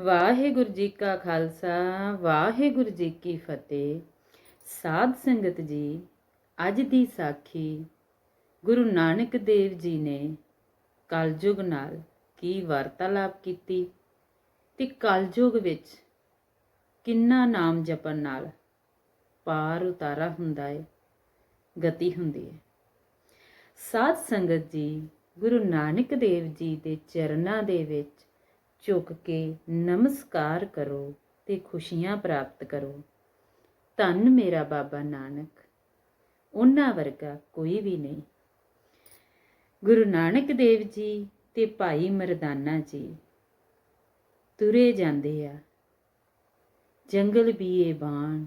ਵਾਹਿਗੁਰੂ ਜੀ ਕਾ ਖਾਲਸਾ, ਵਾਹਿਗੁਰੂ ਜੀ ਕੀ ਫਤਿਹ। ਸਾਧ ਸੰਗਤ ਜੀ, ਅੱਜ ਦੀ ਸਾਖੀ ਗੁਰੂ ਨਾਨਕ ਦੇਵ ਜੀ ਨੇ ਕਲਯੁਗ ਨਾਲ ਕੀ ਵਾਰਤਾਲਾਪ ਕੀਤੀ ਤੇ ਕਲਯੁਗ ਵਿੱਚ ਕਿੰਨਾ ਨਾਮ ਜਪਣ ਨਾਲ ਪਾਰ ਉਤਾਰਾ ਹੁੰਦਾ ਹੈ ਗਤੀ ਹੁੰਦੀ ਹੈ ਸਾਧ ਸੰਗਤ ਜੀ, ਗੁਰੂ ਨਾਨਕ ਦੇਵ ਜੀ ਦੇ ਚਰਨਾਂ ਦੇ ਵਿੱਚ ਝੁਕ ਕੇ ਨਮਸਕਾਰ ਕਰੋ ਤੇ ਖੁਸ਼ੀਆਂ ਪ੍ਰਾਪਤ ਕਰੋ। ਧੰਨ ਮੇਰਾ ਬਾਬਾ ਨਾਨਕ, ਉਹਨਾਂ ਵਰਗਾ ਕੋਈ ਵੀ ਨਹੀਂ। ਗੁਰੂ ਨਾਨਕ ਦੇਵ ਜੀ ਤੇ ਭਾਈ ਮਰਦਾਨਾ ਜੀ, ਤੁਰੇ ਜਾਂਦੇ ਆ। ਜੰਗਲ ਬੀਏ ਬਾਣ,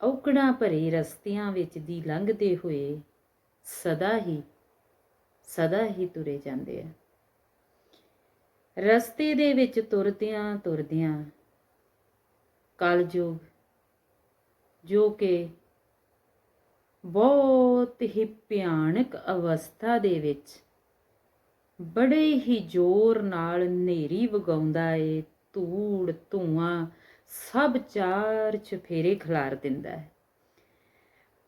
ਔਕੜਾਂ ਭਰੇ ਰਸਤਿਆਂ ਵਿੱਚ ਦੀ ਲੰਘਦੇ ਹੋਏ ਸਦਾ ਹੀ ਸਦਾ ਹੀ ਤੁਰੇ ਜਾਂਦੇ ਆ। ਰਸਤੇ ਦੇ ਵਿੱਚ ਤੁਰਦਿਆਂ ਤੁਰਦਿਆਂ ਕਲਯੁਗ, ਜੋ ਕਿ ਬਹੁਤ ਹੀ ਭਿਆਨਕ ਅਵਸਥਾ ਦੇ ਵਿੱਚ ਬੜੇ ਹੀ ਜ਼ੋਰ ਨਾਲ ਹਨੇਰੀ ਵਗਾਉਂਦਾ ਏ, ਧੂੜ, ਧੂਆਂ ਸਭ ਚਾਰ ਚਫੇਰੇ ਖਿਲਾਰ ਦਿੰਦਾ ਹੈ।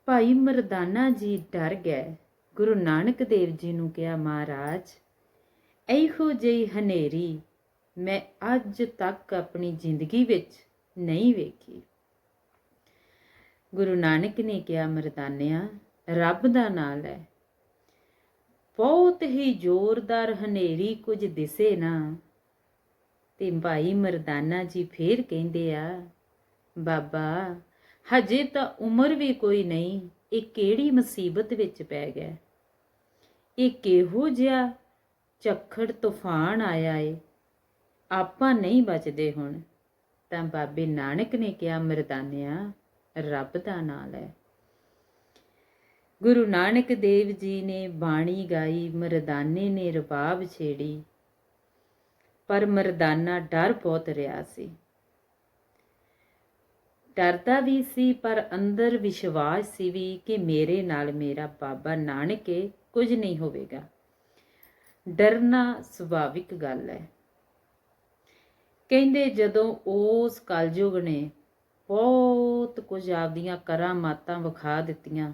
ਭਾਈ ਮਰਦਾਨਾ ਜੀ ਡਰ ਗਏ। ਗੁਰੂ ਨਾਨਕ ਦੇਵ ਜੀ ਨੂੰ ਕਿਹਾ, ਮਹਾਰਾਜ ਇਹੋ ਜਿਹੀ ਹਨੇਰੀ ਮੈਂ ਅੱਜ ਤੱਕ ਆਪਣੀ ਜ਼ਿੰਦਗੀ ਵਿੱਚ ਨਹੀਂ ਵੇਖੀ। ਗੁਰੂ ਨਾਨਕ ਨੇ ਕਿਹਾ, ਮਰਦਾਨਿਆ, ਰੱਬ ਦਾ ਨਾਲ ਹੈ। ਬਹੁਤ ਹੀ ਜ਼ੋਰਦਾਰ ਹਨੇਰੀ ਕੁਝ ਦਿਸੇ ਨਾ, ਤੇ ਭਾਈ ਮਰਦਾਨਾ ਜੀ ਫੇਰ ਕਹਿੰਦੇ ਆ, ਬਾਬਾ, ਹਜੇ ਤਾਂ ਉਮਰ ਵੀ ਕੋਈ ਨਹੀਂ, ਇਹ ਕਿਹੜੀ ਮੁਸੀਬਤ ਵਿੱਚ ਪੈ ਗਿਆ? ਇਹ ਕਿਹੋ ਜਿਹਾ ਝੱਖੜ ਤੂਫਾਨ ਆਇਆ ਏ। ਆਪਾਂ ਨਹੀਂ ਬਚਦੇ ਹੁਣ। ਤਾਂ ਬਾਬੇ ਨਾਨਕ ਨੇ ਕਿਹਾ, ਮਰਦਾਨਿਆ, ਰੱਬ ਦਾ ਨਾਮ ਹੈ ਗੁਰੂ ਨਾਨਕ ਦੇਵ ਜੀ ਨੇ ਬਾਣੀ ਗਾਈ, ਮਰਦਾਨੇ ਨੇ ਰਬਾਬ ਛੇੜੀ। ਪਰ ਮਰਦਾਨਾ ਡਰ ਬਹੁਤ ਰਿਹਾ ਸੀ। ਡਰਦਾ ਵੀ ਸੀ, ਪਰ ਅੰਦਰ ਵਿਸ਼ਵਾਸ ਸੀ ਵੀ ਕਿ ਮੇਰੇ ਨਾਲ ਮੇਰਾ ਬਾਬਾ ਨਾਨਕ ਹੈ ਕੁਝ ਨਹੀਂ ਹੋਵੇਗਾ। ਡਰਨਾ ਸੁਭਾਵਿਕ ਗੱਲ ਹੈ। ਕਹਿੰਦੇ ਜਦੋਂ ਉਸ ਕਲਯੁਗ ਨੇ ਬਹੁਤ ਕੁਝ ਆਪਦੀਆਂ ਕਰਾਮਾਤਾਂ ਵਿਖਾ ਦਿੱਤੀਆਂ,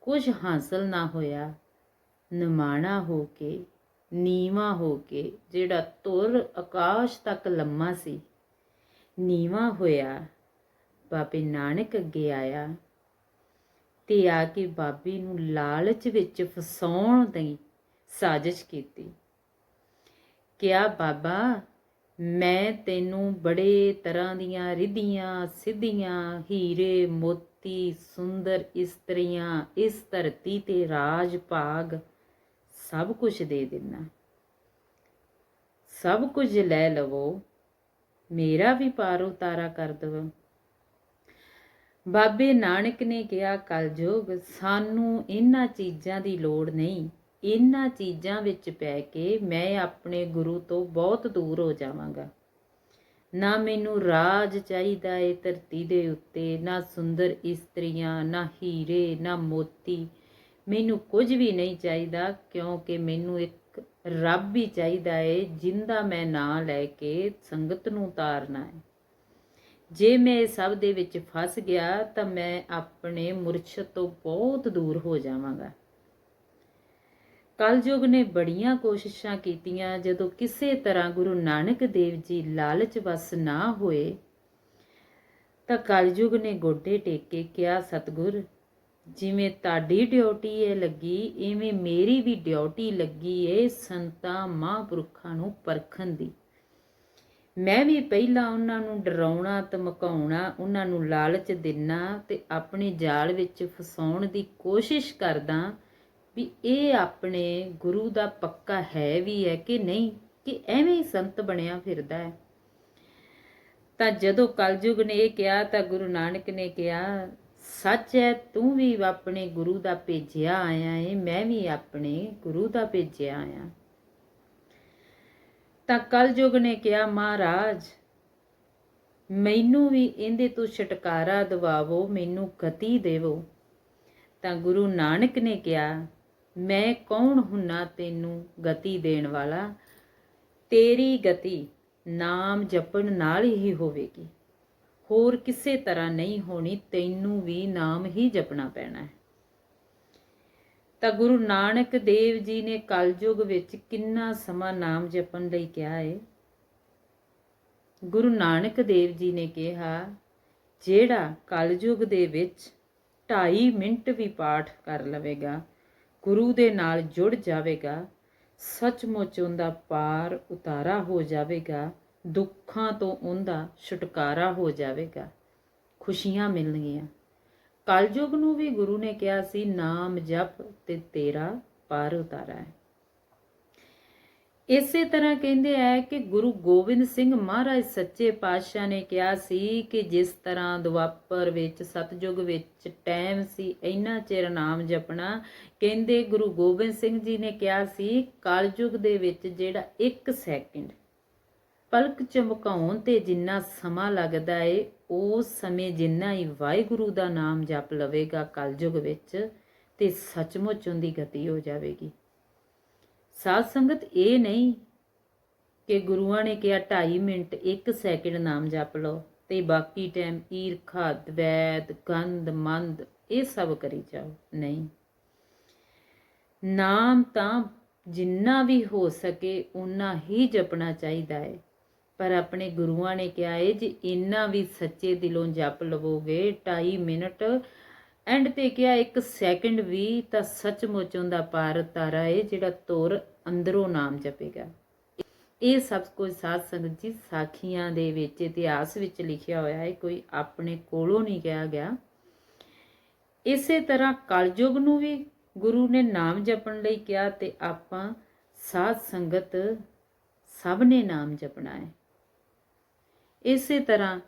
ਕੁਝ ਹਾਸਲ ਨਾ ਹੋਇਆ, ਨਿਮਾਣਾ ਹੋ ਕੇ, ਨੀਵਾ ਹੋ ਕੇ, ਜਿਹੜਾ ਤੁਰ ਆਕਾਸ਼ ਤੱਕ ਲੰਮਾ ਸੀ, ਨੀਵਾ ਹੋਇਆ, ਬਾਬੇ ਨਾਨਕ ਅੱਗੇ ਆਇਆ ਤੇ ਆ ਕੇ ਬਾਬੇ ਨੂੰ ਲਾਲਚ ਵਿੱਚ ਫਸਾਉਣ ਦੀ ਸਾਜ਼ਿਸ਼ ਕੀਤੀ। ਕਿਆ ਬਾਬਾ, ਮੈਂ ਤੈਨੂੰ ਬੜੇ ਤਰ੍ਹਾਂ ਦੀਆਂ ਰਿਧੀਆਂ, ਸਿੱਧੀਆਂ, ਹੀਰੇ, ਮੋਤੀ, ਸੁੰਦਰ ਇਸਤਰੀਆਂ, ਇਸ ਧਰਤੀ ਤੇ ਰਾਜ ਭਾਗ ਸਭ ਕੁਝ ਦੇ ਦੇਣਾ ਸਭ ਕੁਝ ਲੈ ਲਵੋ, ਮੇਰਾ ਵੀ ਪਾਰ ਉਤਾਰਾ ਕਰ ਦਵੋ। ਬਾਬੇ ਨਾਨਕ ਨੇ ਕਿਹਾ, ਕਲਯੁਗ, ਸਾਨੂੰ ਇਹਨਾਂ ਚੀਜ਼ਾਂ ਦੀ ਲੋੜ ਨਹੀਂ। ਇਹਨਾਂ ਚੀਜ਼ਾਂ ਵਿੱਚ ਪੈ ਕੇ ਮੈਂ ਆਪਣੇ ਗੁਰੂ ਤੋਂ ਬਹੁਤ ਦੂਰ ਹੋ ਜਾਵਾਂਗਾ। ਨਾ ਮੈਨੂੰ ਰਾਜ ਚਾਹੀਦਾ ਏ ਧਰਤੀ ਦੇ ਉੱਤੇ, ਨਾ ਸੁੰਦਰ ਇਸਤਰੀਆਂ, ਨਾ ਹੀਰੇ, ਨਾ ਮੋਤੀ। ਮੈਨੂੰ ਕੁਝ ਵੀ ਨਹੀਂ ਚਾਹੀਦਾ ਕਿਉਂਕਿ ਮੈਨੂੰ ਇੱਕ ਰੱਬ ਹੀ ਚਾਹੀਦਾ ਏ ਜਿੰਦਾ ਮੈਂ ਨਾਂ ਲੈ ਕੇ ਸੰਗਤ ਨੂੰ ਉਤਾਰਨਾ ਹੈ ਜੇ ਮੈਂ ਸਭ ਦੇ ਵਿੱਚ ਫਸ ਗਿਆ ਤਾਂ ਮੈਂ ਆਪਣੇ ਮੁਰਸ਼ਦ ਤੋਂ ਬਹੁਤ ਦੂਰ ਹੋ ਜਾਵਾਂਗਾ। ਕਲਯੁਗ ਨੇ ਬੜੀਆਂ ਕੋਸ਼ਿਸ਼ਾਂ ਕੀਤੀਆਂ, ਜਦੋਂ ਕਿਸੇ ਤਰ੍ਹਾਂ ਗੁਰੂ ਨਾਨਕ ਦੇਵ ਜੀ ਲਾਲਚ ਵਸ ਨਾ ਹੋਏ, ਤਾਂ ਕਲਯੁਗ ਨੇ ਗੋਡੇ ਟੇਕ ਕੇ ਕਿਹਾ, ਸਤਗੁਰ, ਜਿਵੇਂ ਤੁਹਾਡੀ ਡਿਊਟੀ ਹੈ ਲੱਗੀ ਐਵੇਂ ਮੇਰੀ ਵੀ ਡਿਊਟੀ ਲੱਗੀ ਏ ਸੰਤਾਂ ਮਹਾਂਪੁਰਖਾਂ ਨੂੰ ਪਰਖਣ ਦੀ। ਮੈਂ ਵੀ ਪਹਿਲਾਂ ਉਹਨਾਂ ਨੂੰ ਡਰਾਉਣਾ, ਧਮਕਾਉਣਾ, ਉਹਨਾਂ ਨੂੰ ਲਾਲਚ ਦੇਣਾ ਤੇ ਆਪਣੇ ਜਾਲ ਵਿੱਚ ਫਸਾਉਣ ਦੀ ਕੋਸ਼ਿਸ਼ ਕਰਦਾ ਵੀ ਇਹ ਆਪਣੇ ਗੁਰੂ ਦਾ ਪੱਕਾ ਹੈ ਵੀ ਹੈ ਕਿ ਨਹੀਂ, ਕਿ ਐਵੇਂ ਹੀ ਸੰਤ ਬਣਿਆ ਫਿਰਦਾ ਹੈ। ਤਾਂ ਜਦੋਂ ਕਲਯੁਗ ਨੇ ਇਹ ਕਿਹਾ, ਤਾਂ ਗੁਰੂ ਨਾਨਕ ਨੇ ਕਿਹਾ, ਸੱਚ ਹੈ, ਤੂੰ ਵੀ ਆਪਣੇ ਗੁਰੂ ਦਾ ਭੇਜਿਆ ਆਇਆ ਏ, ਮੈਂ ਵੀ ਆਪਣੇ ਗੁਰੂ ਦਾ ਭੇਜਿਆ ਆਇਆ। ਤਾਂ ਕਲਯੁਗ ਨੇ ਕਿਹਾ, ਮਹਾਰਾਜ, ਮੈਨੂੰ ਵੀ ਇਹਦੇ ਤੋਂ ਛਟਕਾਰਾ ਦਿਵਾਵੋ, ਮੈਨੂੰ ਗਤੀ ਦੇਵੋ। ਤਾਂ ਗੁਰੂ ਨਾਨਕ ਨੇ ਕਿਹਾ ਮੈਂ ਕੌਣ ਹੁੰਨਾ ਤੈਨੂੰ ਗਤੀ ਦੇਣ ਵਾਲਾ? ਤੇਰੀ ਗਤੀ ਨਾਮ ਜਪਣ ਨਾਲ ਹੀ ਹੋਵੇਗੀ। ਹੋਰ ਕਿਸੇ ਤਰ੍ਹਾਂ ਨਹੀਂ ਹੋਣੀ, ਤੈਨੂੰ ਵੀ ਨਾਮ ਹੀ ਜਪਣਾ ਪੈਣਾ ਹੈ। ਤਾਂ ਗੁਰੂ ਨਾਨਕ ਦੇਵ ਜੀ ਨੇ ਕਲਯੁਗ ਵਿੱਚ ਕਿੰਨਾ ਸਮਾਂ ਨਾਮ ਜਪਣ ਲਈ ਕਿਹਾ ਹੈ ਗੁਰੂ ਨਾਨਕ ਦੇਵ ਜੀ ਨੇ ਕਿਹਾ, ਜਿਹੜਾ ਕਲਯੁਗ ਦੇ ਵਿੱਚ 2.5 ਮਿੰਟ ਵੀ ਪਾਠ ਕਰ ਲਵੇਗਾ ਗੁਰੂ ਦੇ ਨਾਲ ਜੁੜ ਜਾਵੇਗਾ, ਸੱਚਮੁੱਚ ਉਹਦਾ ਪਾਰ ਉਤਾਰਾ ਹੋ ਜਾਵੇਗਾ, ਦੁੱਖਾਂ ਤੋਂ ਉਹਦਾ ਛੁਟਕਾਰਾ ਹੋ ਜਾਵੇਗਾ, ਖੁਸ਼ੀਆਂ ਮਿਲਣਗੀਆਂ। ਕਲਯੁਗ ਨੂੰ ਵੀ ਗੁਰੂ ਨੇ ਕਿਹਾ ਸੀ, ਨਾਮ ਜਪ ਤੇ ਤੇਰਾ ਪਾਰ ਉਤਾਰਾ ਹੈ। ਇਸੇ ਤਰ੍ਹਾਂ ਕਹਿੰਦੇ ਆ ਕਿ ਗੁਰੂ ਗੋਬਿੰਦ ਸਿੰਘ ਮਹਾਰਾਜ ਸੱਚੇ ਪਾਤਸ਼ਾਹ ਨੇ ਕਿਹਾ ਸੀ ਕਿ ਜਿਸ ਤਰ੍ਹਾਂ ਦੁਆਪਰ ਵਿੱਚ, ਸਤਜੁਗ ਵਿੱਚ ਟਾਈਮ ਸੀ, ਇੰਨਾ ਚਿਰ ਨਾਮ ਜਪਣਾ, ਕਹਿੰਦੇ ਗੁਰੂ ਗੋਬਿੰਦ ਸਿੰਘ ਜੀ ਨੇ ਕਿਹਾ ਸੀ ਕਲਯੁਗ ਦੇ ਵਿੱਚ ਜਿਹੜਾ 1 ਸੈਕਿੰਡ ਪਲਕ ਚਮਕਾਉਣ ਤੇ ਜਿੰਨਾ ਸਮਾਂ ਲੱਗਦਾ ਏ ਉਸ ਸਮੇਂ ਜਿੰਨਾ ਹੀ ਵਾਹਿਗੁਰੂ ਦਾ ਨਾਮ ਜਪ ਲਵੇਗਾ ਕਲਯੁਗ ਵਿੱਚ ਤੇ ਸੱਚਮੁੱਚ ਉਹਦੀ ਗਤੀ ਹੋ ਜਾਵੇਗੀ। ਸਾਧ ਸੰਗਤ ਇਹ ਨਹੀਂ ਕਿ ਗੁਰੂਆਂ ਨੇ ਕਿਹਾ 2.5 ਮਿੰਟ 1 ਸੈਕਿੰਡ ਨਾਮ ਜਪ ਲਓ ਤੇ ਬਾਕੀ ਟਾਈਮ ਈਰਖਾ, ਦਵੈਤ ਗੰਦ ਮੰਦ, ਇਹ ਸਭ ਕਰੀ ਜਾਓ। ਨਹੀਂ। ਨਾਮ ਤਾਂ ਜਿੰਨਾ ਵੀ ਹੋ ਸਕੇ ਉਨਾ ਹੀ ਜਪਣਾ ਚਾਹੀਦਾ ਹੈ ਪਰ ਆਪਣੇ ਗੁਰੂਆਂ ਨੇ ਕਿਹਾ ਹੈ ਜੇ ਇੰਨਾ ਵੀ ਸੱਚੇ ਦਿਲੋਂ ਜਪ ਲਵੋਗੇ 2.5 ਮਿੰਟ ਐਂਡ ਤੇ ਕਿਹਾ, ਇੱਕ ਸੈਕਿੰਡ ਵੀ ਤਾਂ ਸੱਚਮੁੱਚ ਉਹਦਾ ਪਾਰ ਤਾਰਾ ਹੈ ਜਿਹੜਾ ਤੁਰ ਅੰਦਰੋਂ ਨਾਮ ਜਪੇਗਾ। ਇਹ ਸਭ ਕੁਝ ਸਾਧ ਸੰਗਤ ਜੀ ਸਾਖੀਆਂ ਦੇ ਵਿੱਚ, ਇਤਿਹਾਸ ਵਿੱਚ ਲਿਖਿਆ ਹੋਇਆ ਹੈ ਕੋਈ ਆਪਣੇ ਕੋਲੋਂ ਨਹੀਂ ਕਿਹਾ ਗਿਆ। ਇਸੇ ਤਰ੍ਹਾਂ ਕਲਯੁਗ ਨੂੰ ਵੀ ਗੁਰੂ ਨੇ ਨਾਮ ਜਪਣ ਲਈ ਕਿਹਾ ਤੇ ਆਪਾਂ ਸਾਧ ਸੰਗਤ ਸਭ ਨੇ ਨਾਮ ਜਪਣਾ ਹੈ ਇਸੇ ਤਰ੍ਹਾਂ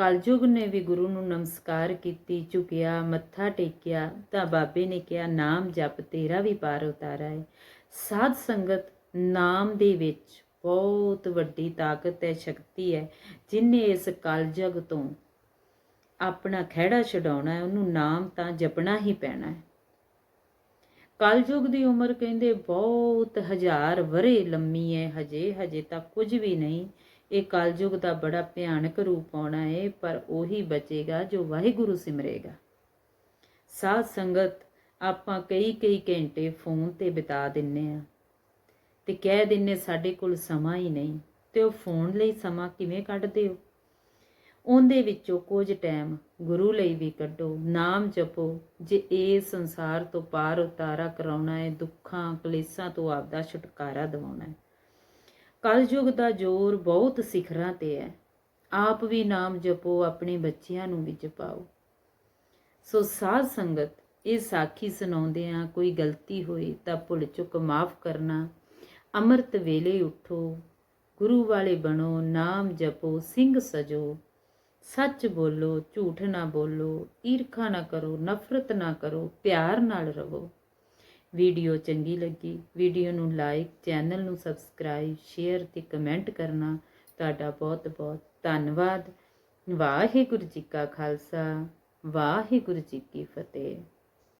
ਕਲਯੁਗ ਨੇ ਵੀ ਗੁਰੂ ਨੂੰ ਨਮਸਕਾਰ ਕੀਤੀ, ਝੁਕਿਆ, ਮੱਥਾ ਟੇਕਿਆ, ਤਾਂ ਬਾਬੇ ਨੇ ਕਿਹਾ, ਨਾਮ ਜਪ, ਤੇਰਾ ਵੀ ਪਾਰ ਉਤਾਰਾ ਹੈ ਸਾਧ ਸੰਗਤ ਨਾਮ ਦੇ ਵਿੱਚ ਬਹੁਤ ਵੱਡੀ ਤਾਕਤ ਹੈ, ਸ਼ਕਤੀ ਹੈ, ਜਿਨੇ ਇਸ ਕਲਯੁਗ ਤੋਂ ਆਪਣਾ ਖਹਿੜਾ ਛਡਾਉਣਾ ਹੈ, ਉਹਨੂੰ ਨਾਮ ਤਾਂ ਜਪਣਾ ਹੀ ਪੈਣਾ ਹੈ। ਕਲਯੁਗ ਦੀ ਉਮਰ ਕਹਿੰਦੇ ਬਹੁਤ ਹਜ਼ਾਰ ਵਰੇ ਲੰਮੀ ਹੈ ਹਜੇ ਹਜੇ ਤਾਂ ਕੁਝ ਵੀ ਨਹੀਂ। ਇਹ ਕਲਯੁਗ ਦਾ ਬੜਾ ਭਿਆਨਕ ਰੂਪ ਆਉਣਾ ਹੈ ਪਰ ਉਹੀ ਬਚੇਗਾ ਜੋ ਵਾਹਿਗੁਰੂ ਸਿਮਰੇਗਾ। ਸਾਧ ਸੰਗਤ, ਆਪਾਂ ਕਈ ਕਈ ਘੰਟੇ ਫੋਨ ਤੇ ਬਿਤਾ ਦਿੰਨੇ ਆ। ਤੇ ਕਹਿ ਦਿੰਨੇ ਸਾਡੇ ਕੋਲ ਸਮਾਂ ਹੀ ਨਹੀਂ, ਤੇ ਉਹ ਫੋਨ ਲਈ ਸਮਾਂ ਕਿਵੇਂ ਕੱਢਦੇ ਹੋ? ਉਹਦੇ ਵਿੱਚੋਂ ਕੁਝ ਟਾਈਮ ਗੁਰੂ ਲਈ ਵੀ ਕੱਢੋ, ਨਾਮ ਜਪੋ, ਜੇ ਇਹ ਸੰਸਾਰ ਤੋਂ ਪਾਰ ਉਤਾਰਾ ਕਰਾਉਣਾ ਹੈ ਦੁੱਖਾਂ, ਕਲੇਸ਼ਾਂ ਤੋਂ ਆਪਦਾ ਛੁਟਕਾਰਾ ਦਿਵਾਉਣਾ ਹੈ ਕਲਯੁਗ ਦਾ ਜ਼ੋਰ ਬਹੁਤ ਸਿਖਰਾਂ ਤੇ ਹੈ। ਆਪ ਵੀ ਨਾਮ ਜਪੋ, ਆਪਣੇ ਬੱਚਿਆਂ ਨੂੰ ਵੀ ਜਪਾਓ। ਸੋ ਸਾਧ ਸੰਗਤ, ਇਹ ਸਾਖੀ ਸੁਣਾਉਂਦੇ ਆ ਕੋਈ ਗਲਤੀ ਹੋਈ ਤਾਂ ਭੁੱਲ ਚੁੱਕ ਮਾਫ ਕਰਨਾ। ਅੰਮ੍ਰਿਤ ਵੇਲੇ ਉਠੋ, ਗੁਰੂ ਵਾਲੇ ਬਣੋ, ਨਾਮ ਜਪੋ, ਸਿੰਘ ਸਜੋ। ਸੱਚ ਬੋਲੋ, ਝੂਠ ਨਾ ਬੋਲੋ, ਈਰਖਾ ਨਾ ਕਰੋ, ਨਫ਼ਰਤ ਨਾ ਕਰੋ, ਪਿਆਰ ਨਾਲ ਰਹੋ ਵੀਡੀਓ ਚੰਗੀ ਲੱਗੀ, ਵੀਡੀਓ ਨੂੰ ਲਾਈਕ, ਚੈਨਲ ਨੂੰ ਸਬਸਕ੍ਰਾਈਬ, ਸ਼ੇਅਰ ਤੇ ਕਮੈਂਟ ਕਰਨਾ ਤੁਹਾਡਾ ਬਹੁਤ ਬਹੁਤ ਧੰਨਵਾਦ। ਵਾਹਿਗੁਰੂ ਜੀ ਕਾ ਖਾਲਸਾ, ਵਾਹਿਗੁਰੂ ਜੀ ਕੀ ਫਤਿਹ।